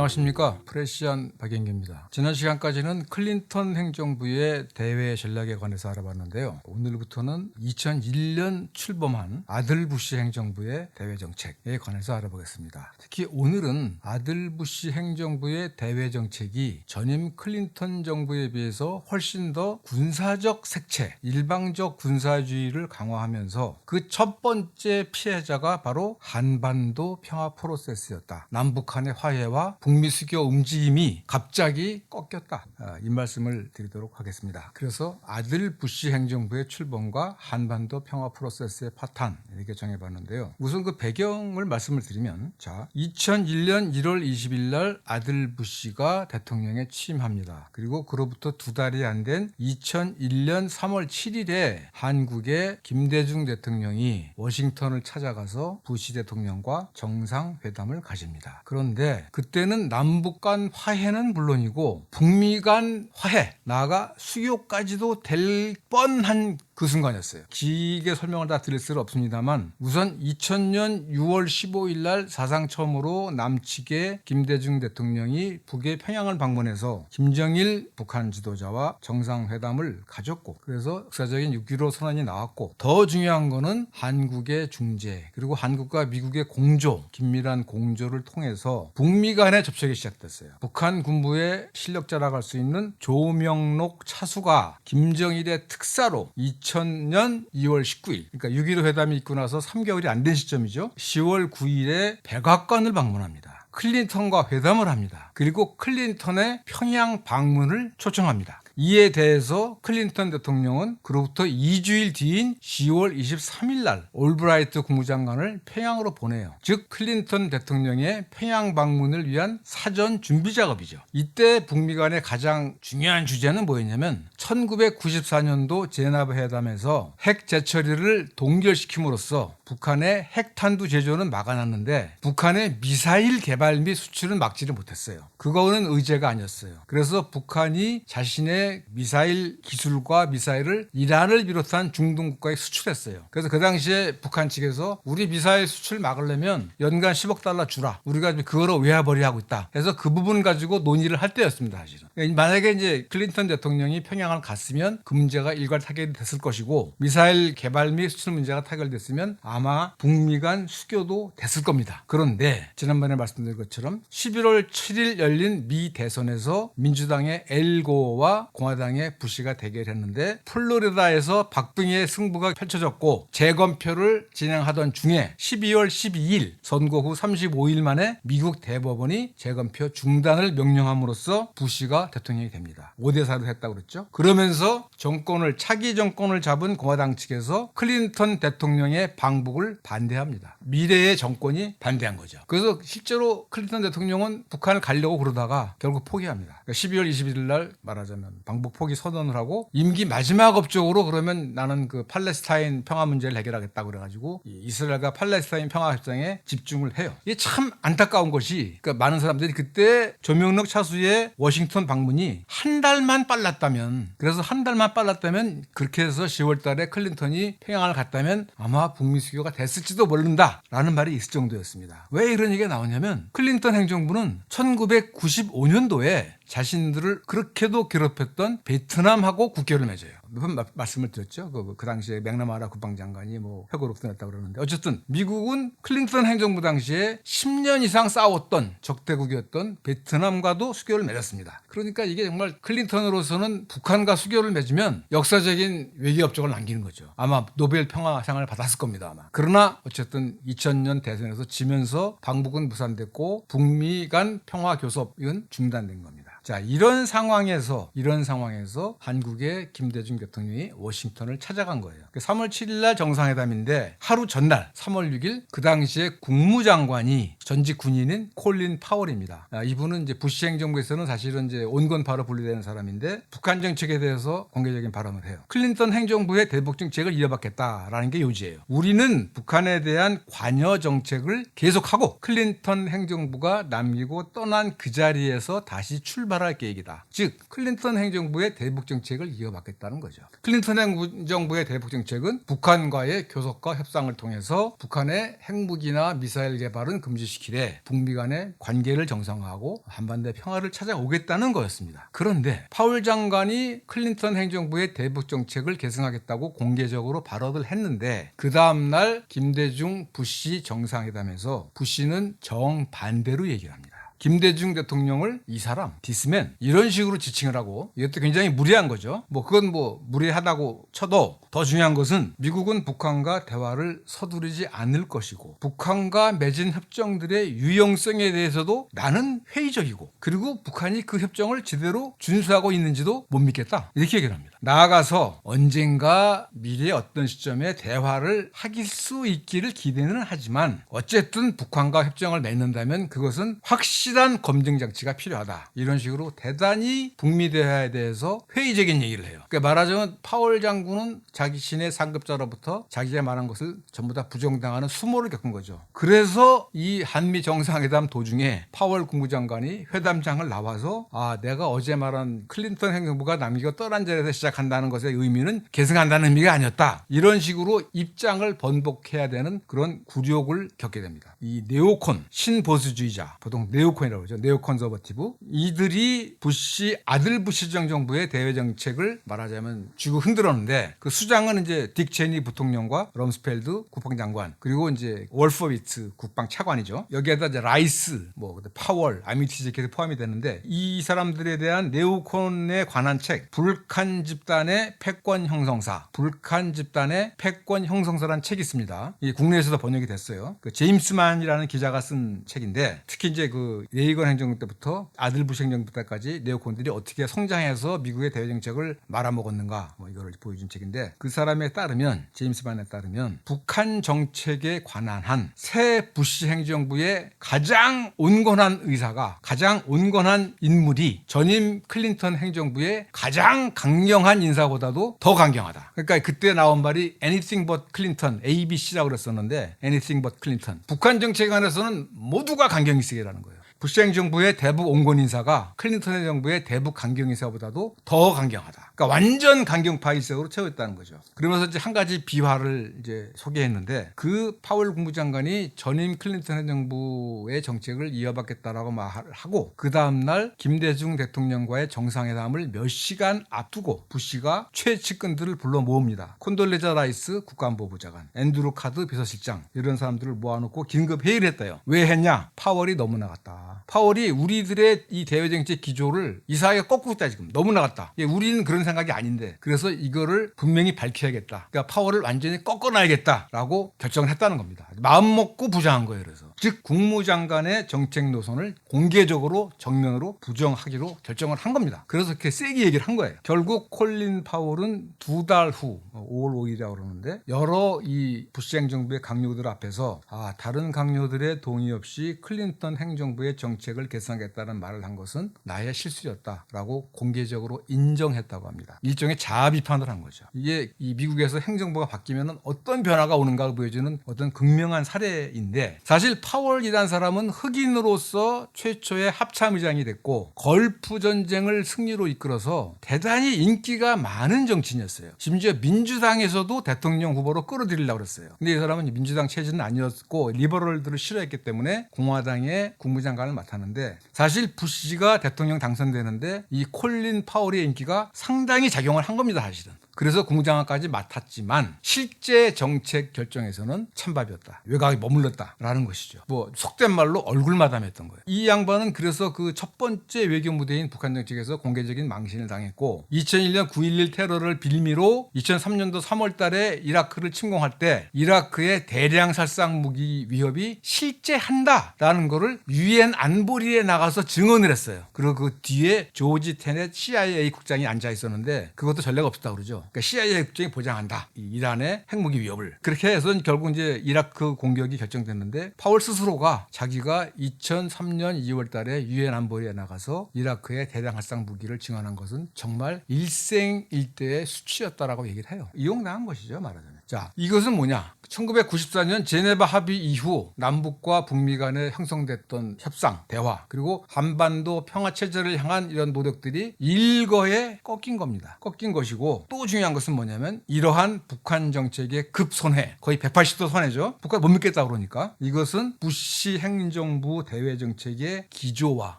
안녕하십니까 프레시안 박영기입니다. 지난 시간까지는 클린턴 행정부의 대외 전략에 관해서 알아봤는데요. 오늘부터는 2001년 출범한 아들 부시 행정부의 대외 정책에 관해서 알아보겠습니다. 특히 오늘은 아들 부시 행정부의 대외 정책이 전임 클린턴 정부에 비해서 훨씬 더 군사적 색채, 일방적 군사주의를 강화하면서 그 첫 번째 피해자가 바로 한반도 평화 프로세스였다. 남북한의 화해와 북미 수교 움직임이 갑자기 꺾였다. 아, 이 말씀을 드리도록 하겠습니다. 그래서 아들 부시 행정부의 출범과 한반도 평화 프로세스의 파탄 이렇게 정해봤는데요. 우선 그 배경을 말씀을 드리면 자 2001년 1월 20일 날 아들 부시가 대통령에 취임합니다. 그리고 그로부터 두 달이 안 된 2001년 3월 7일에 한국의 김대중 대통령이 워싱턴을 찾아가서 부시 대통령과 정상회담을 가집니다. 그런데 그때는 남북 간 화해는 물론이고 북미 간 화해, 나아가 수교까지도 될 뻔한 그 순간이었어요. 길게 설명을 다 드릴 수는 없습니다만 우선 2000년 6월 15일 날 사상 처음으로 남측의 김대중 대통령이 북의 평양을 방문해서 김정일 북한 지도자와 정상회담을 가졌고 그래서 역사적인 6.15 선언이 나왔고 더 중요한 거는 한국의 중재 그리고 한국과 미국의 공조 긴밀한 공조를 통해서 북미 간의 접촉이 시작됐어요. 북한 군부의 실력 자랑할 수 있는 조명록 차수가 김정일의 특사로 2000년 2월 19일, 그러니까 6.15 회담이 있고 나서 3개월이 안 된 시점이죠. 10월 9일에 백악관을 방문합니다. 클린턴과 회담을 합니다. 그리고 클린턴의 평양 방문을 초청합니다. 이에 대해서 클린턴 대통령은 그로부터 2주일 뒤인 10월 23일 날 올브라이트 국무장관을 평양으로 보내요. 즉 클린턴 대통령의 평양 방문을 위한 사전 준비 작업이죠. 이때 북미 간의 가장 중요한 주제는 뭐였냐면 1994년도 제나바 회담에서 핵 재처리를 동결시킴으로써 북한의 핵탄두 제조는 막아놨는데 북한의 미사일 개발 및 수출은 막지를 못했어요. 그거는 의제가 아니었어요. 그래서 북한이 자신의 미사일 기술과 미사일을 이란을 비롯한 중동 국가에 수출했어요. 그래서 그 당시에 북한 측에서 우리 미사일 수출 막으려면 연간 10억 달러 주라. 우리가 그거로 외화벌이 하고 있다. 그래서 그 부분 가지고 논의를 할 때였습니다, 사실은. 그러니까 만약에 이제 클린턴 대통령이 평양을 갔으면 그 문제가 일괄 타결이 됐을 것이고 미사일 개발 및 수출 문제가 타결됐으면 아마 북미 간 수교도 됐을 겁니다. 그런데 지난번에 말씀드린 것처럼 11월 7일 열린 미 대선에서 민주당의 엘고와 공화당의 부시가 대결했는데 플로리다에서 박빙의 승부가 펼쳐졌고 재검표를 진행하던 중에 12월 12일 선거 후 35일 만에 미국 대법원이 재검표 중단을 명령함으로써 부시가 대통령이 됩니다. 5대 4로 했다고 그랬죠. 그러면서 정권을 차기 정권을 잡은 공화당 측에서 클린턴 대통령의 방북을 반대합니다. 미래의 정권이 반대한 거죠. 그래서 실제로 클린턴 대통령은 북한을 가려고 그러다가 결국 포기합니다. 그러니까 12월 21일 날 말하자면 방북 포기 선언을 하고 임기 마지막 업적으로 그러면 나는 그 팔레스타인 평화 문제를 해결하겠다 그래가지고 이 이스라엘과 팔레스타인 평화 협상에 집중을 해요. 이게 참 안타까운 것이 그러니까 많은 사람들이 그때 조명록 차수의 워싱턴 방문이 한 달만 빨랐다면 그래서 한 달만 빨랐다면 그렇게 해서 10월달에 클린턴이 평양을 갔다면 아마 북미 수교가 됐을지도 모른다라는 말이 있을 정도였습니다. 왜 이런 얘기가 나오냐면 클린턴 행정부는 1995년도에 자신들을 그렇게도 괴롭혔던 베트남하고 국교를 맺어요. 몇번 말씀을 드렸죠. 그, 그 당시에 맥나마라 국방장관이 뭐 회고록 떠냈다고 그러는데 어쨌든 미국은 클린턴 행정부 당시에 10년 이상 싸웠던 적대국이었던 베트남과도 수교를 맺었습니다. 그러니까 이게 정말 클린턴으로서는 북한과 수교를 맺으면 역사적인 외교 업적을 남기는 거죠. 아마 노벨 평화상을 받았을 겁니다. 아마. 그러나 어쨌든 2000년 대선에서 지면서 방북은 무산됐고 북미 간 평화 교섭은 중단된 겁니다. 자, 이런 상황에서 이런 상황에서 한국의 김대중 대통령이 워싱턴을 찾아간 거예요. 3월 7일 날 정상회담인데 하루 전날 3월 6일 그 당시에 국무장관이 전직 군인인 콜린 파월입니다. 아, 이분은 이제 부시 행정부에서는 사실은 이제 온건파로 분류되는 사람인데 북한 정책에 대해서 공개적인 발언을 해요. 클린턴 행정부의 대북 정책을 이어받겠다라는 게 요지예요. 우리는 북한에 대한 관여 정책을 계속하고 클린턴 행정부가 남기고 떠난 그 자리에서 다시 출발할 계획이다. 즉 클린턴 행정부의 대북 정책을 이어받겠다는 거예요. 거죠. 클린턴 행정부의 대북 정책은 북한과의 교섭과 협상을 통해서 북한의 핵무기나 미사일 개발은 금지시키되 북미 간의 관계를 정상화하고 한반도의 평화를 찾아오겠다는 거였습니다. 그런데 파월 장관이 클린턴 행정부의 대북 정책을 계승하겠다고 공개적으로 발언을 했는데 그 다음 날 김대중 부시 정상회담에서 부시는 정반대로 얘기를 합니다. 김대중 대통령을 이 사람 디스맨 이런 식으로 지칭을 하고 이것도 굉장히 무리한 거죠. 뭐 그건 뭐 무리하다고 쳐도 더 중요한 것은 미국은 북한과 대화를 서두르지 않을 것이고 북한과 맺은 협정들의 유용성에 대해서도 나는 회의적이고 그리고 북한이 그 협정을 제대로 준수하고 있는지도 못 믿겠다 이렇게 얘기를 합니다. 나아가서 언젠가 미래의 어떤 시점에 대화를 하길 수 있기를 기대는 하지만 어쨌든 북한과 협정을 맺는다면 그것은 확실 한 검증 장치가 필요하다. 이런 식으로 대단히 북미 대화에 대해서 회의적인 얘기를 해요. 그러니까 말하자면 파월 장군은 자기 신의 상급자로부터 자기가 말한 것을 전부 다 부정당하는 수모를 겪은 거죠. 그래서 이 한미 정상회담 도중에 파월 국무장관이 회담장을 나와서 아 내가 어제 말한 클린턴 행정부가 남기고 떠난 자리에서 시작한다는 것의 의미는 계승한다는 의미가 아니었다. 이런 식으로 입장을 번복해야 되는 그런 굴욕을 겪게 됩니다. 이 네오콘 신보수주의자 보통 네오콘 이라고 그러죠. 네오컨서버티브 이들이 부시 아들 부시 정정부의 대외 정책을 말하자면 쥐고 흔들었는데 그 수장은 이제 딕 체니 부통령과 럼스펠드 국방장관 그리고 이제 월퍼비트 국방 차관이죠. 여기에다 이제 라이스 뭐 파월 아미티즈 이렇게 포함이 되는데 이 사람들에 대한 네오콘에 관한 책 불칸 집단의 패권 형성사 불칸 집단의 패권 형성사라는 책이 있습니다. 이 국내에서도 번역이 됐어요. 그 제임스만이라는 기자가 쓴 책인데 특히 이제 그 레이건 행정부 때부터 아들 부시 행정부 때까지 네오콘들이 어떻게 성장해서 미국의 대외 정책을 말아먹었는가 뭐 이거를 보여준 책인데 그 사람에 따르면 제임스만에 따르면 북한 정책에 관한 한 새 부시 행정부의 가장 온건한 의사가 가장 온건한 인물이 전임 클린턴 행정부의 가장 강경한 인사보다도 더 강경하다. 그러니까 그때 나온 말이 anything but 클린턴 ABC라고 그랬었는데 anything but 클린턴 북한 정책에 관해서는 모두가 강경이 세게라는 거예요. 부시 행정부의 대북 온건 인사가 클린턴 행정부의 대북 강경 인사보다도 더 강경하다. 그러니까 완전 강경파 일색으로 채웠다는 거죠. 그러면서 이제 한 가지 비화를 이제 소개했는데 그 파월 국무장관이 전임 클린턴 행정부의 정책을 이어받겠다라고 말을 하고 그 다음 날 김대중 대통령과의 정상회담을 몇 시간 앞두고 부시가 최측근들을 불러 모읍니다. 콘돌레자 라이스 국가안보부 장관, 앤드루 카드 비서실장 이런 사람들을 모아놓고 긴급 회의를 했대요. 왜 했냐? 파월이 너무 나갔다. 파월이 우리들의 이 대외 정책 기조를 이상하게 꺾고 있다 지금 너무 나갔다. 예, 우리는 그런 생각이 아닌데 그래서 이거를 분명히 밝혀야겠다. 그러니까 파월을 완전히 꺾어놔야겠다라고 결정을 했다는 겁니다. 마음 먹고 부정한 거예요. 그래서 즉 국무장관의 정책 노선을 공개적으로 정면으로 부정하기로 결정을 한 겁니다. 그래서 이렇게 세게 얘기를 한 거예요. 결국 콜린 파월은 두 달 후 5월 5일이라고 그러는데 여러 이 부시 행정부의 강요들 앞에서 아 다른 강요들의 동의 없이 클린턴 행정부의 정책을 개선하겠다는 말을 한 것은 나의 실수였다라고 공개적으로 인정했다고 합니다. 일종의 자아 비판을 한 거죠. 이게 이 미국에서 행정부가 바뀌면 어떤 변화가 오는가를 보여주는 어떤 극명한 사례인데 사실 파월이라는 사람은 흑인으로서 최초의 합참의장이 됐고 걸프 전쟁을 승리로 이끌어서 대단히 인기가 많은 정치인이었어요. 심지어 민주당에서도 대통령 후보로 끌어들이려고 그랬어요. 근데 이 사람은 민주당 체제는 아니었고 리버럴들을 싫어했기 때문에 공화당의 국무장관을 맡았는데 사실 부시가 대통령 당선되는데 이 콜린 파월의 인기가 상당히 작용을 한 겁니다, 사실은. 그래서 국무장관까지 맡았지만 실제 정책 결정에서는 찬밥이었다. 외곽에 머물렀다라는 것이죠. 뭐 속된 말로 얼굴 마담했던 거예요. 이 양반은 그래서 그 첫 번째 외교 무대인 북한 정책에서 공개적인 망신을 당했고 2001년 9.11 테러를 빌미로 2003년도 3월 달에 이라크를 침공할 때 이라크의 대량 살상 무기 위협이 실제 한다라는 거를 유엔 안보리에 나가서 증언을 했어요. 그리고 그 뒤에 조지 테넷 CIA 국장이 앉아 있었는데 그것도 전례가 없었다 그러죠. 그러니까 CIA 국장이 보장한다. 이 이란의 핵무기 위협을. 그렇게 해서 결국 이제 이라크 공격이 결정됐는데 파월 스 스로가 자기가 2003년 2월 달에 유엔 안보리에 나가서 이라크의 대량 활상 무기를 증언한 것은 정말 일생일대의 수치였다라고 얘기를 해요. 이용당한 것이죠, 말하자면. 자, 이것은 뭐냐? 1994년 제네바 합의 이후 남북과 북미 간에 형성됐던 협상, 대화, 그리고 한반도 평화 체제를 향한 이런 노력들이 일거에 꺾인 겁니다. 꺾인 것이고 또 중요한 것은 뭐냐면 이러한 북한 정책의 급손해, 거의 180도 손해죠. 북한 못 믿겠다 그러니까 이것은 부시 행정부 대외 정책의 기조와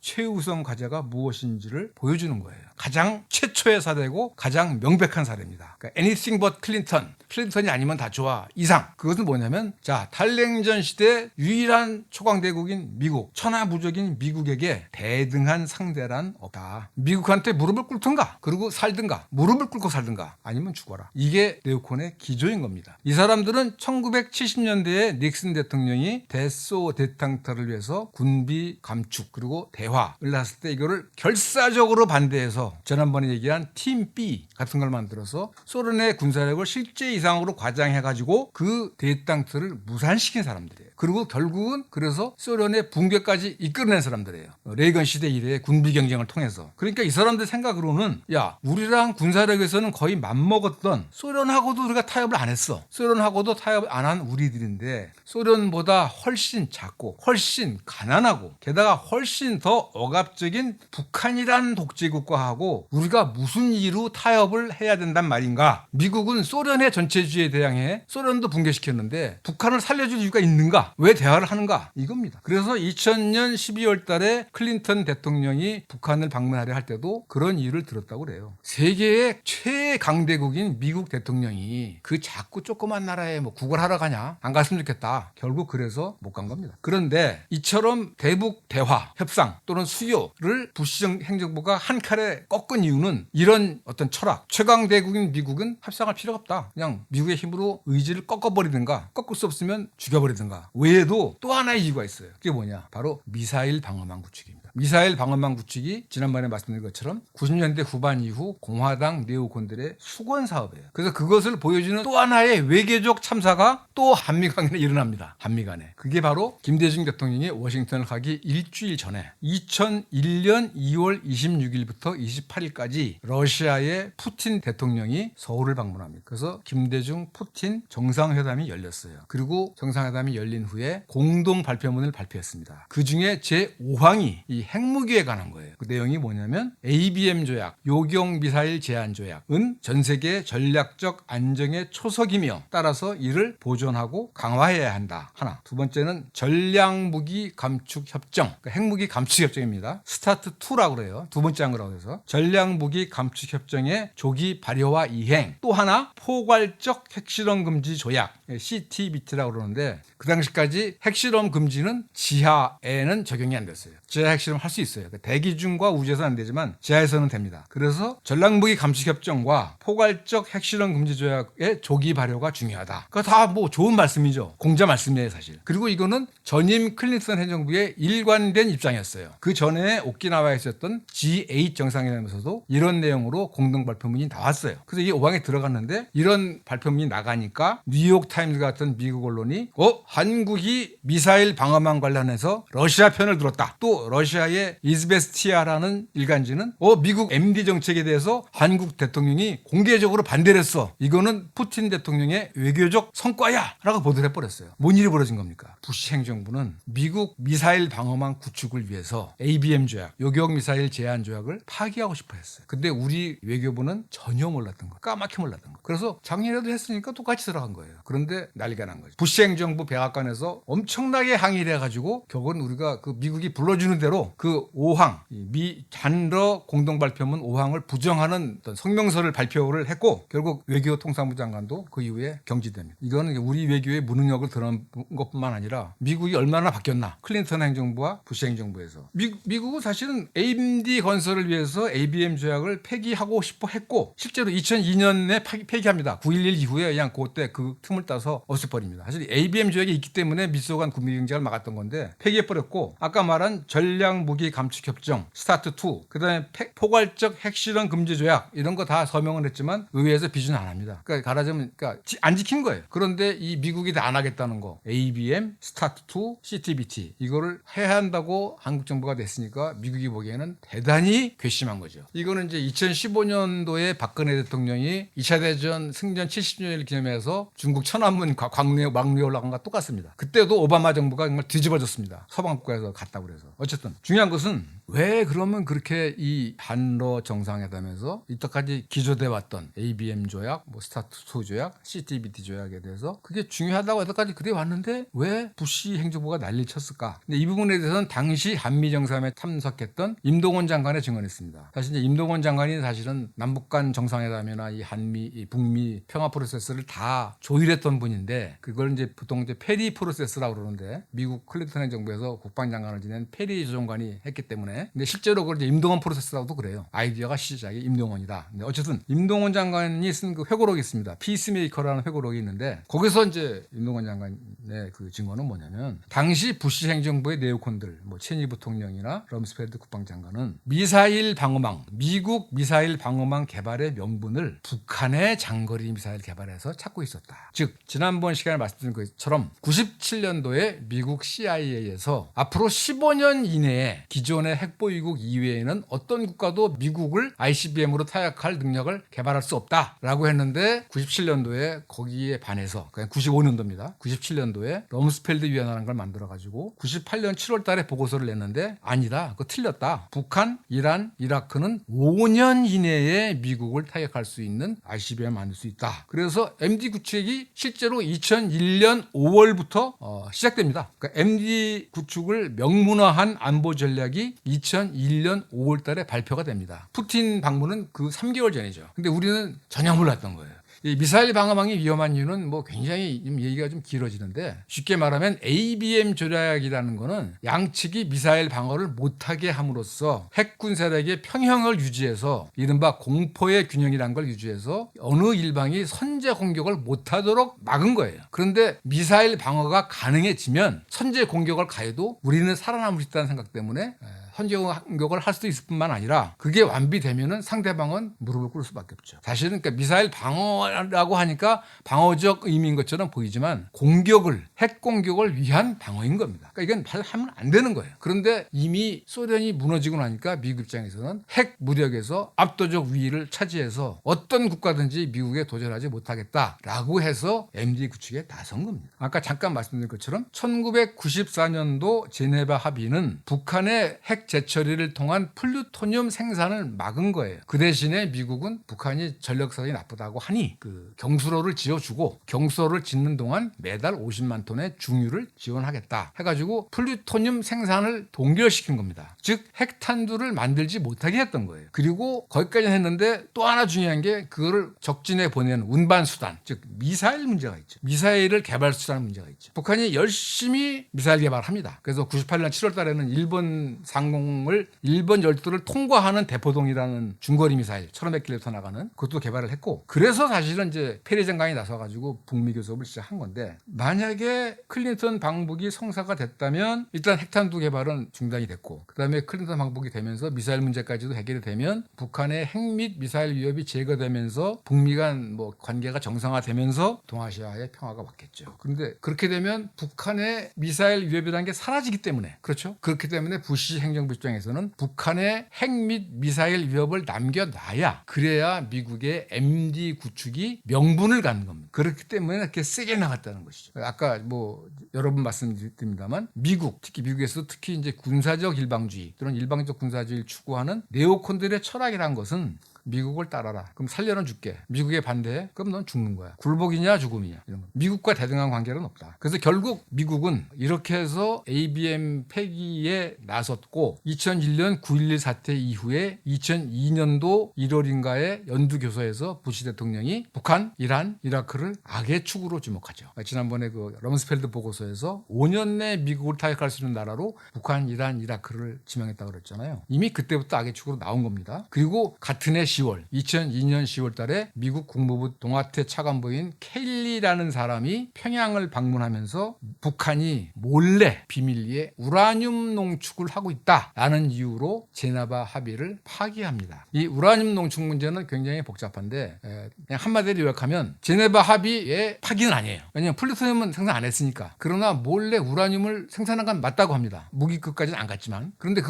최우선 과제가 무엇인지를 보여주는 거예요. 가장 최초의 사례고 가장 명백한 사례입니다. 그러니까 anything but 클린턴. 클린턴이 아니면 다 좋아. 이상. 그것은 뭐냐면 자, 탈냉전 시대 유일한 초강대국인 미국, 천하무적인 미국에게 대등한 상대란 없다. 미국한테 무릎을 꿇든가, 그리고 살든가, 무릎을 꿇고 살든가, 아니면 죽어라. 이게 네오콘의 기조인 겁니다. 이 사람들은 1970년대에 닉슨 대통령이 대소 대탕타를 위해서 군비 감축 그리고 대화를 했을 때 이거를 결사적으로 반대해서 지난번에 얘기한 팀 B 같은 걸 만들어서 소련의 군사력을 실제 이상으로 과장해 가지고 그 대탕트를 무산시킨 사람들이에요. 그리고 결국은 그래서 소련의 붕괴까지 이끌어낸 사람들이에요. 레이건 시대 이래의 군비 경쟁을 통해서. 그러니까 이 사람들 생각으로는 야 우리랑 군사력에서는 거의 맞먹었던 소련하고도 우리가 타협을 안 했어. 소련하고도 타협 안 한 우리들인데 소련보다 훨씬 작고 훨씬 가난하고 게다가 훨씬 더 억압적인 북한이란 독재국가하고 우리가 무슨 이유로 타협을 해야 된단 말인가? 미국은 소련의 전체주의에 대항해 소련도 붕괴시켰는데 북한을 살려줄 이유가 있는가? 왜 대화를 하는가? 이겁니다. 그래서 2000년 12월 달에 클린턴 대통령이 북한을 방문하려 할 때도 그런 이유를 들었다고 그래요. 세계의 최강대국인 미국 대통령이 그 자꾸 조그만 나라에 뭐 구걸하러 가냐? 안 갔으면 좋겠다. 결국 그래서 못 간 겁니다. 그런데 이처럼 대북 대화, 협상 또는 수요를 부시 정- 행정부가 한 칼에 꺾은 이유는 이런 어떤 철학. 최강대국인 미국은 협상할 필요가 없다. 그냥 미국의 힘으로 의지를 꺾어버리든가 꺾을 수 없으면 죽여버리든가. 외에도 또 하나의 이유가 있어요. 그게 뭐냐? 바로 미사일 방어망 구축입니다. 미사일 방어망 구축이 지난번에 말씀드린 것처럼 90년대 후반 이후 공화당 네오콘들의 수건 사업이에요. 그래서 그것을 보여주는 또 하나의 외교적 참사가 또 한미 간에 일어납니다. 한미 간에. 그게 바로 김대중 대통령이 워싱턴을 가기 일주일 전에 2001년 2월 26일부터 28일까지 러시아의 푸틴 대통령이 서울을 방문합니다. 그래서 김대중 푸틴 정상회담이 열렸어요. 그리고 정상회담이 열린 후에 공동 발표문을 발표했습니다. 그 중에 제 5항이 이 핵무기에 관한 거예요. 그 내용이 뭐냐면 ABM 조약, 요경 미사일 제한 조약은 전 세계 전략적 안정의 초석이며 따라서 이를 보존하고 강화해야 한다. 하나. 두 번째는 전략 무기 감축 협정, 그러니까 핵무기 감축 협정입니다. 스타트 2라고 그래요. 두 번째 한 거라고 해서 전략 무기 감축 협정의 조기 발효와 이행. 또 하나 포괄적 핵실험 금지 조약, CTBT라고 그러는데 그 당시까지 핵실험 금지는 지하에는 적용이 안 됐어요. 지하 핵실험 할 수 있어요. 그 대기 중과 우주에서는 안 되지만 지하에서는 됩니다. 그래서 전략무기 감축 협정과 포괄적 핵실험 금지 조약의 조기 발효가 중요하다. 그거 다 뭐 좋은 말씀이죠. 공자 말씀이에요, 사실. 그리고 이거는 전임 클린턴 행정부의 일관된 입장이었어요. 그 전에 오키나와에 있었던 G8 정상회담에서도 이런 내용으로 공동 발표문이 나왔어요. 그래서 이게 5항에 들어갔는데 이런 발표문이 나가니까 뉴욕 타임즈 같은 미국 언론이 어 한국이 미사일 방어망 관련해서 러시아 편을 들었다. 또 러시아 의 이즈베스티아라는 일간지는 어 미국 MD 정책에 대해서 한국 대통령이 공개적으로 반대를 했어. 이거는 푸틴 대통령의 외교적 성과야라고 보도를 해버렸어요. 뭔 일이 벌어진 겁니까? 부시 행정부는 미국 미사일 방어망 구축을 위해서 ABM 조약, 요격 미사일 제한 조약을 파기하고 싶어 했어요. 근데 우리 외교부는 전혀 몰랐던 거, 까맣게 몰랐던 거. 그래서 작년에도 했으니까 똑같이 들어간 거예요. 그런데 난리가 난 거죠. 부시 행정부 백악관에서 엄청나게 항의를 해가지고 결국은 우리가 그 미국이 불러주는 대로 그 5항 미 잔러 공동 발표문 5항을 부정하는 어떤 성명서를 발표를 했고 결국 외교통상부 장관도 그 이후에 경질됩니다. 이거는 우리 외교의 무능력을 드러난 것뿐만 아니라 미국이 얼마나 바뀌었나 클린턴 행정부와 부시 행정부에서 미, 미국은 사실은 AMD 건설을 위해서 ABM 조약을 폐기하고 싶어 했고 실제로 2002년에 폐기, 합니다 9.11 이후에 그냥 그때 그 틈을 따서 없애버립니다. 사실 ABM 조약이 있기 때문에 미소 간 군비 경쟁을 막았던 건데 폐기해버렸고 아까 말한 전략 무기 감축 협정 스타트 2, 그다음에 팩- 포괄적 핵실험 금지 조약 이런 거 다 서명을 했지만 의회에서 비준 안 합니다. 그러니까 가라자면 그러니까 지- 안 지킨 거예요. 그런데 이 미국이 다 안 하겠다는 거, ABM, 스타트 2, CTBT 이거를 해야 한다고 한국 정부가 냈으니까 미국이 보기에는 대단히 괘씸한 거죠. 이거는 이제 2015년도에 박근혜 대통령이 2차 대전 승전 70주년을 기념해서 중국 천안문 과- 광루에 왕루에 올라간 거 똑같습니다. 그때도 오바마 정부가 정말 뒤집어졌습니다. 서방 국가에서 갔다고 그래서. 어쨌든 중요한 것은 왜 그러면 그렇게 이 한러 정상회담에서 이때까지 기조돼 왔던 ABM 조약, 뭐 스타트 2 조약, CTBT 조약에 대해서 그게 중요하다고 여태까지 그래 왔는데 왜 부시 행정부가 난리 쳤을까? 근데 이 부분에 대해서는 당시 한미 정상회담에 참석했던 임동원 장관의 증언했습니다. 사실 이제 임동원 장관이 사실은 남북 간 정상회담이나 이 한미, 이 북미 평화 프로세스를 다 조율했던 분인데 그걸 이제 보통 이제 페리 프로세스라고 그러는데 미국 클린턴 행정부에서 국방장관을 지낸 페리 조정관이 했기 때문에 근데 실제로 그걸 이제 임동원 프로세스라고도 그래요. 아이디어가 시작이 임동원이다. 근데 어쨌든 임동원 장관이 쓴 그 회고록이 있습니다. 피스메이커라는 회고록이 있는데 거기서 이제 임동원 장관의 그 증언은 뭐냐면 당시 부시 행정부의 네오콘들 뭐 체니 부통령이나 럼스펠드 국방장관은 미사일 방어망 미국 미사일 방어망 개발의 명분을 북한의 장거리 미사일 개발에서 찾고 있었다. 즉 지난번 시간에 말씀드린 것처럼 97년도에 미국 CIA에서 앞으로 15년 이내에 기존의 핵보유국 이외에는 어떤 국가도 미국을 ICBM으로 타격할 능력을 개발할 수 없다라고 했는데 97년도에 거기에 반해서 그냥 95년도입니다. 97년도에 럼스펠드 위원회라는 걸 만들어 가지고 98년 7월 달에 보고서를 냈는데 아니다. 그거 틀렸다. 북한, 이란, 이라크는 5년 이내에 미국을 타격할 수 있는 ICBM 만들 수 있다. 그래서 MD 구축이 실제로 2001년 5월부터 어, 시작됩니다. 그러니까 MD 구축을 명문화한 안보 전략이 2001년 5월 달에 발표가 됩니다. 푸틴 방문은 그 3개월 전이죠. 근데 우리는 전혀 몰랐던 거예요. 이 미사일 방어망이 위험한 이유는 뭐 굉장히 좀 얘기가 좀 길어지는데 쉽게 말하면 ABM 조약이라는 거는 양측이 미사일 방어를 못하게 함으로써 핵군 세력의 평형을 유지해서 이른바 공포의 균형이라는 걸 유지해서 어느 일방이 선제 공격을 못하도록 막은 거예요. 그런데 미사일 방어가 가능해지면 선제 공격을 가해도 우리는 살아남을 수 있다는 생각 때문에 에, 선제 공격을 할 수도 있을 뿐만 아니라 그게 완비되면은 상대방은 무릎을 꿇을 수밖에 없죠. 사실은 그러니까 미사일 방어라고 하니까 방어적 의미인 것처럼 보이지만 공격을 핵 공격을 위한 방어인 겁니다. 그러니까 이건 발- 하면 안 되는 거예요. 그런데 이미 소련이 무너지고 나니까 미국 입장에서는 핵 무력에서 압도적 위위를 차지해서 어떤 국가든지 미국에 도전하지 못하겠다라고 해서 MD 구축에 나선 겁니다. 아까 잠깐 말씀드린 것처럼 1994년도 제네바 합의는 북한의 핵 재처리를 통한 플루토늄 생산을 막은 거예요. 그 대신에 미국은 북한이 전력 사정이 나쁘다고 하니 그 경수로를 지어주고 경수로를 짓는 동안 매달 50만 톤의 중유를 지원하겠다 해가지고 플루토늄 생산을 동결시킨 겁니다. 즉 핵탄두를 만들지 못하게 했던 거예요. 그리고 거기까지 했는데 또 하나 중요한 게 그거를 적진에 보내는 운반 수단, 즉 미사일 문제가 있죠. 미사일을 개발 수단 문제가 있죠. 북한이 열심히 미사일 개발합니다. 그래서 98년 7월 달에는 일본 상 공을 일본 열도를 통과하는 대포동이라는 중거리 미사일 1500km 나가는 그것도 개발을 했고 그래서 사실은 이제 페리 장관이 나서 가지고 북미 교섭을 시작한 건데 만약에 클린턴 방북이 성사가 됐다면 일단 핵탄두 개발은 중단이 됐고 그다음에 클린턴 방북이 되면서 미사일 문제까지도 해결이 되면 북한의 핵 및 미사일 위협이 제거되면서 북미 간 뭐 관계가 정상화되면서 동아시아의 평화가 왔겠죠. 그런데 그렇게 되면 북한의 미사일 위협이라는 게 사라지기 때문에 그렇죠. 그렇기 때문에 부시 행정 부 입장에서는 북한의 핵 및 미사일 위협을 남겨놔야 그래야 미국의 MD 구축이 명분을 갖는 겁니다. 그렇기 때문에 이렇게 세게 나갔다는 것이죠. 아까 뭐 여러 번 말씀드립니다만 미국 특히 미국에서 특히 이제 군사적 일방주의 또는 일방적 군사주의를 추구하는 네오콘들의 철학이란 것은 미국을 따라라. 그럼 살려는 줄게. 미국에 반대해? 그럼 넌 죽는 거야. 굴복이냐 죽음이냐 이런 거. 미국과 대등한 관계는 없다. 그래서 결국 미국은 이렇게 해서 ABM 폐기에 나섰고 2001년 9.11 사태 이후에 2002년도 1월인가에 연두 교서에서 부시 대통령이 북한, 이란, 이라크를 악의 축으로 지목하죠. 지난번에 그 럼스펠드 보고서에서 5년 내 미국을 타격할 수 있는 나라로 북한, 이란, 이라크를 지명했다고 그랬잖아요. 이미 그때부터 악의 축으로 나온 겁니다. 그리고 같은 해 10월, 2002년 10월 달에 미국 국무부 동아태 차관보인 켈리라는 사람이 평양을 방문하면서 북한이 몰래 비밀리에 우라늄 농축을 하고 있다라는 이유로 제나바 합의를 파기합니다. 이 우라늄 농축 문제는 굉장히 복잡한데 에, 그냥 한마디로 요약하면 제네바 합의의 파기는 아니에요. 왜냐하면 플루토늄은 생산 안 했으니까. 그러나 몰래 우라늄을 생산한 건 맞다고 합니다. 무기급까지는 안 갔지만. 그런데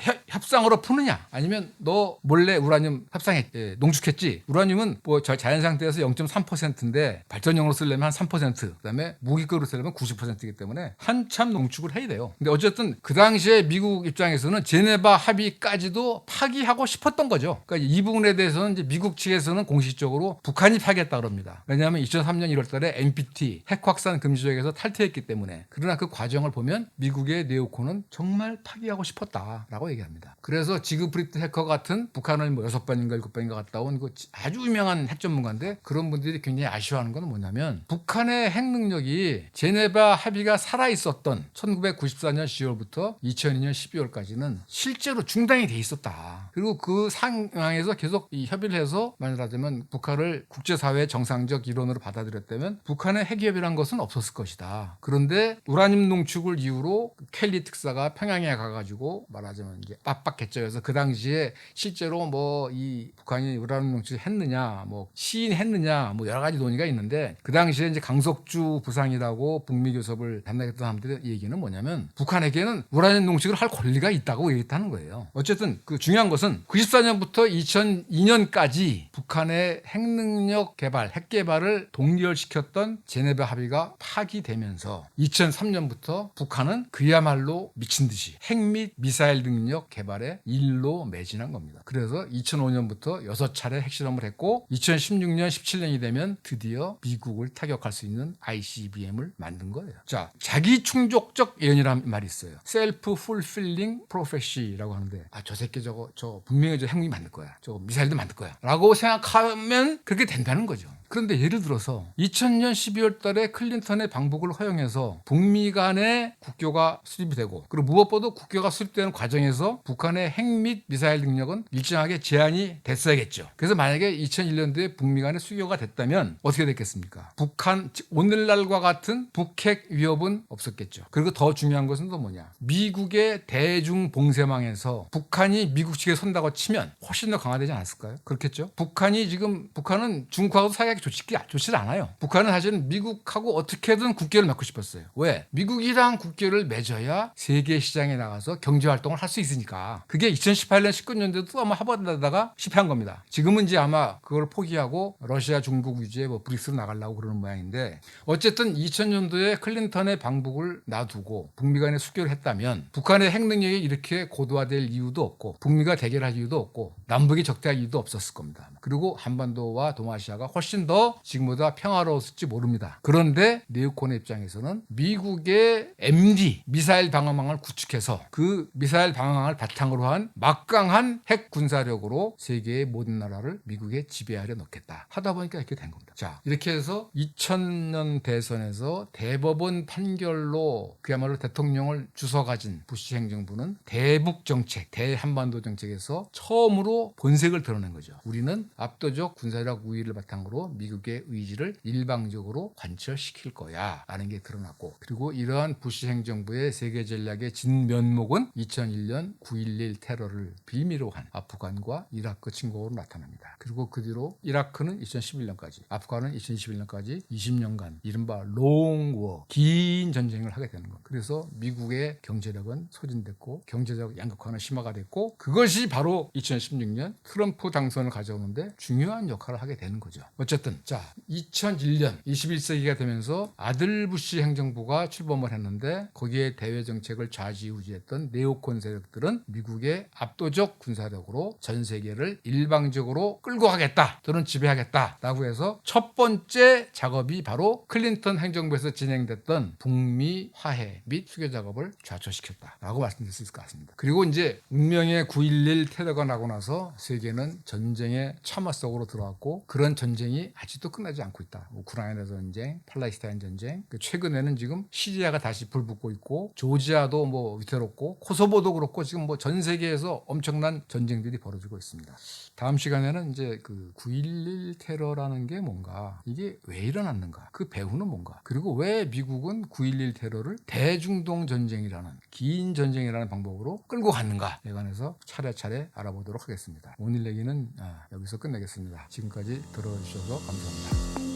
협- 협상으로 푸느냐 아니면 너 몰래 우라늄 협상했 예, 농축했지. 우라늄은 뭐저 자연 상태에서 0.3%인데 발전용으로 쓰려면 한 3%, 그다음에 무기급으로 쓰려면 90%이기 때문에 한참 농축을 해야 돼요. 근데 어쨌든 그 당시에 미국 입장에서는 제네바 합의까지도 파기하고 싶었던 거죠. 그러니까 이 부분에 대해서는 이제 미국 측에서는 공식적으로 북한이 파기했다 그럽니다. 왜냐하면 2003년 1월달에 NPT 핵 확산 금지 조약에서 탈퇴했기 때문에 그러나 그 과정을 보면 미국의 네오콘은 정말 파기하고 싶었다라고 얘기합니다. 그래서 지그프리트 해커 같은 북한을 뭐 여섯 번 인가 일곱 번인가 갔다 온 그 아주 유명한 핵 전문가인데 그런 분들이 굉장히 아쉬워하는 건 뭐냐면 북한의 핵 능력이 제네바 합의가 살아 있었던 1994년 10월부터 2002년 12월까지는 실제로 중단이 돼 있었다. 그리고 그 상황에서 계속 이 협의를 해서 말하자면 북한을 국제사회의 정상적 일원으로 받아들였다면 북한의 핵협이란 것은 없었을 것이다. 그런데 우라늄 농축을 이유로 켈리 특사가 평양에 가가지고 말하자면 이게 빡빡했죠. 그래서 그 당시에 실제로 뭐이 북한이 우라늄 농축을 했느냐, 뭐 시인했느냐, 뭐 여러 가지 논의가 있는데 그 당시에 이제 강석주 부상이라고 북미 교섭을 담당했던 사람들의 얘기는 뭐냐면 북한에게는 우라늄 농축을 할 권리가 있다고 얘기했다는 거예요. 어쨌든 그 중요한 것은 94년부터 2002년까지 북한의 핵능력 개발, 핵 개발을 동결시켰던 제네바 합의가 파기되면서 2003년부터 북한은 그야말로 미친 듯이 핵 및 미사일 능력 개발에 일로 매진한 겁니다. 그래서 2005년 부터 6차례 핵실험을 했고 2016년, 17년이 되면 드디어 미국을 타격할 수 있는 ICBM을 만든 거예요. 자, 자기 충족적 예언이라는 말이 있어요. 셀프 풀필링 프로페시라고 하는데 아, 저 새끼 저거 저 분명히 저 핵무기 만들 거야. 저 미사일도 만들 거야. 라고 생각하면 그렇게 된다는 거죠. 그런데 예를 들어서 2000년 12월 달에 클린턴의 방북을 허용해서 북미 간의 국교가 수립이 되고 그리고 무엇보다 국교가 수립되는 과정에서 북한의 핵 및 미사일 능력은 일정하게 제한이 됐어야겠죠. 그래서 만약에 2001년도에 북미 간의 수교가 됐다면 어떻게 됐겠습니까? 북한 즉 오늘날과 같은 북핵 위협은 없었겠죠. 그리고 더 중요한 것은 또 뭐냐? 미국의 대중 봉쇄망에서 북한이 미국 측에 선다고 치면 훨씬 더 강화되지 않았을까요? 그렇겠죠. 북한이 지금 북한은 중국하고 사이가 좋지, 좋지 않아요. 북한은 사실은 미국하고 어떻게든 국교를 맺고 싶었어요. 왜? 미국이랑 국교를 맺어야 세계 시장에 나가서 경제 활동을 할 수 있으니까. 그게 2018년 19년도에도 또 한번 하버드다가 실패한 겁니다. 지금은 이제 아마 그걸 포기하고 러시아, 중국 위주의 뭐 브릭스로 나가려고 그러는 모양인데 어쨌든 2000년도에 클린턴의 방북을 놔두고 북미 간의 수교를 했다면 북한의 핵 능력이 이렇게 고도화될 이유도 없고 북미가 대결할 이유도 없고 남북이 적대할 이유도 없었을 겁니다. 그리고 한반도와 동아시아가 훨씬 더 지금보다 평화로웠을지 모릅니다. 그런데 네오콘의 입장에서는 미국의 MD 미사일 방어망을 구축해서 그 미사일 방어망을 바탕으로 한 막강한 핵 군사력으로 세계의 모든 나라를 미국에 지배하려 놓겠다. 하다 보니까 이렇게 된 겁니다. 자, 이렇게 해서 2000년 대선에서 대법원 판결로 그야말로 대통령을 주워 가진 부시 행정부는 대북 정책, 대한반도 정책에서 처음으로 본색을 드러낸 거죠. 우리는 압도적 군사력 우위를 바탕으로 미국의 의지를 일방적으로 관철시킬 거야. 라는 게 드러났고 그리고 이러한 부시 행정부의 세계 전략의 진면목은 2001년 9.11 테러를 빌미로 한 아프간과 이라크 침공으로 나타납니다. 그리고 그 뒤로 이라크는 2011년까지 아프간은 2021년까지 20년간 이른바 롱워 긴 전쟁을 하게 되는 겁니다. 그래서 미국의 경제력은 소진됐고 경제적 양극화는 심화가 됐고 그것이 바로 2016년 트럼프 당선을 가져오는데 중요한 역할을 하게 되는 거죠. 어쨌든 자 2001년 21세기가 되면서 아들 부시 행정부가 출범을 했는데 거기에 대외 정책을 좌지우지했던 네오콘 세력들은 미국의 압도적 군사력으로 전 세계를 일방적으로 끌고 가겠다 또는 지배하겠다라고 해서 첫 번째 작업이 바로 클린턴 행정부에서 진행됐던 북미 화해 및 수교 작업을 좌초시켰다라고 말씀드릴 수 있을 것 같습니다. 그리고 이제 운명의 9.11 테러가 나고 나서 세계는 전쟁의 참화 속으로 들어왔고 그런 전쟁이 아직도 끝나지 않고 있다. 우크라이나 전쟁, 팔레스타인 전쟁, 그 최근에는 지금 시리아가 다시 불붙고 있고 조지아도 뭐 위태롭고 코소보도 그렇고 지금 뭐 전 세계에서 엄청난 전쟁들이 벌어지고 있습니다. 다음 시간에는 이제 그 9.11 테러라는 게 뭔가 이게 왜 일어났는가 그 배후는 뭔가 그리고 왜 미국은 9.11 테러를 대중동 전쟁이라는 긴 전쟁이라는 방법으로 끌고 갔는가에 관해서 차례차례 알아보도록 하겠습니다. 오늘 얘기는 아, 여기서 끝내겠습니다. 지금까지 들어주셔서 감사합니다.